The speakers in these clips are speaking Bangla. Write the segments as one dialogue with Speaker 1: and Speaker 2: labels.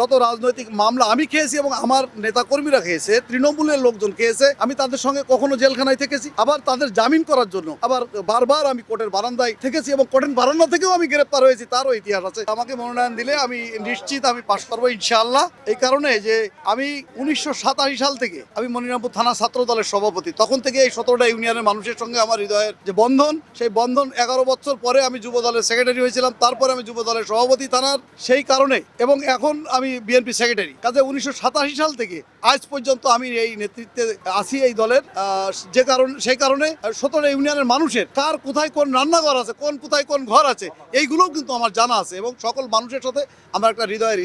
Speaker 1: যত রাজনৈতিক মামলা আমি খেয়েছি এবং আমার নেতাকর্মীরা খেয়েছে, তৃণমূলের লোকজন খেয়েছে, আমি তাদের সঙ্গে কখনো জেলখানায় থেকেছি, আবার তাদের জামিন করার জন্য, আবার বারবার আমি কোর্টের বারান্দায় থেকেছি এবং কোর্টের বারান্দা থেকেও আমি গ্রেপ্তার হয়েছি, তারও ইতিহাস আছে। আমাকে মনোনয়ন দিলে আমি নিশ্চিত আমি পাশ করব ইনশাআল্লাহ। এই কারণে যে আমি উনিশশো সাতাশি সাল থেকে আমি মনিরামপুর থানা ছাত্র দলের সভাপতি, তখন থেকে এই সতেরোটা ইউনিয়নের মানুষের সঙ্গে আমার হৃদয়ের যে বন্ধন, সেই বন্ধন এগারো বছর পরে আমি যুব দলের সেক্রেটারি হয়েছিলাম, তারপরে আমি যুব দলের সভাপতি থানার, সেই কারণে এবং এখন আমি বিএনপি সেক্রেটারি কাজে উনিশশো সাতাশি সাল থেকে আজ পর্যন্ত আমি এই নেতৃত্বে আছি এই দলের। যে কারণ সেই কারণে সতেরো ইউনিয়নের মানুষের কার কোথায় কোন রান্নাঘর আছে, কোন কোথায় কোন ঘর আছে, এইগুলোও কিন্তু আমার জানা আছে এবং সকল মানুষের সাথে আমার একটা হৃদয়ের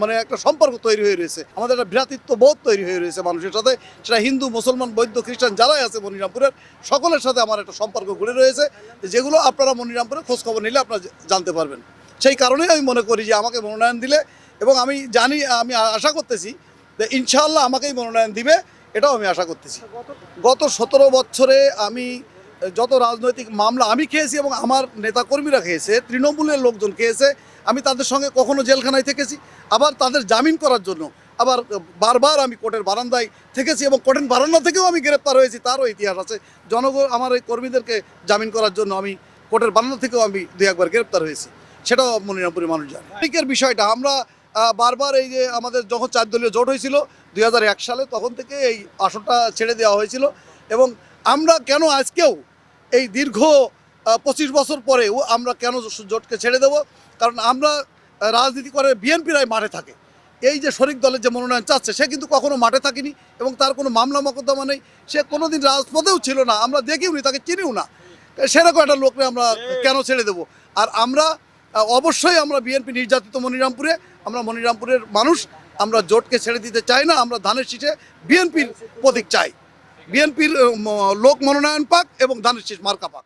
Speaker 1: মানে একটা সম্পর্ক তৈরি হয়ে রয়েছে। আমাদের একটা ভ্রাতৃত্ব বোধ তৈরি হয়ে রয়েছে মানুষের সাথে। সেটা হিন্দু, মুসলমান, বৌদ্ধ, খ্রিস্টান যারাই আছে মনিরামপুরের, সকলের সাথে আমার একটা সম্পর্ক গড়ে রয়েছে। যেগুলো আপনারা মনিরামপুরে খোঁজখবর নিলে আপনারা জানতে পারবেন। সেই কারণেই আমি মনে করি যে আমাকে মনোনয়ন দিলে এবং আমি জানি, আমি আশা করতেছি যে ইনশাআল্লাহ আমাকেই মনোনয়ন দিবে, এটাও আমি আশা করতেছি। গত সতেরো বছরে আমি যত রাজনৈতিক মামলা আমি খেয়েছি এবং আমার নেতাকর্মীরা খেয়েছে, তৃণমূলের লোকজন খেয়েছে, আমি তাদের সঙ্গে কখনো জেলখানায় থেকেছি, আবার তাদের জামিন করার জন্য আবার বারবার আমি কোর্টের বারান্দায় থেকেছি এবং কোর্টের বারান্দা থেকেও আমি গ্রেপ্তার হয়েছি, তারও ইতিহাস আছে। জনগণ, আমার এই কর্মীদেরকে জামিন করার জন্য আমি কোর্টের বারান্দা থেকেও আমি দুই একবার গ্রেপ্তার হয়েছি। সেটাও মনিরামপুরের মানুষ জানে বিষয়টা, আমরা বারবার এই যে আমাদের যখন চার দলীয় জোট হয়েছিল দুই হাজার এক সালে, তখন থেকে এই আসনটা ছেড়ে দেওয়া হয়েছিল এবং আমরা কেন আজকেও এই দীর্ঘ পঁচিশ বছর পরেও আমরা কেন জোটকে ছেড়ে দেব? কারণ আমরা রাজনীতি করে বিএনপিরাই মাঠে থাকে। এই যে শরিক দলের যে মনোনয়ন চাচ্ছে, সে কিন্তু কখনো মাঠে থাকেনি এবং তার কোনো মামলা মকদ্দমা নেই। সে কোনোদিন রাজপথেও ছিল না, আমরা দেখিও নি, তাকে চিনিও না। সেরকম একটা লোককে আমরা কেন ছেড়ে দেব? আর আমরা অবশ্যই আমরা বিএনপি নির্যাতিত মনিরামপুরে, আমরা মনিরামপুরের মানুষ, আমরা জোটকে ছেড়ে দিতে চাই না, আমরা ধানের শীষে বিএনপির প্রতীক চাই। বিএনপির লোক মনোনয়ন পাক এবং ধানের শীষ মার্কা পাক।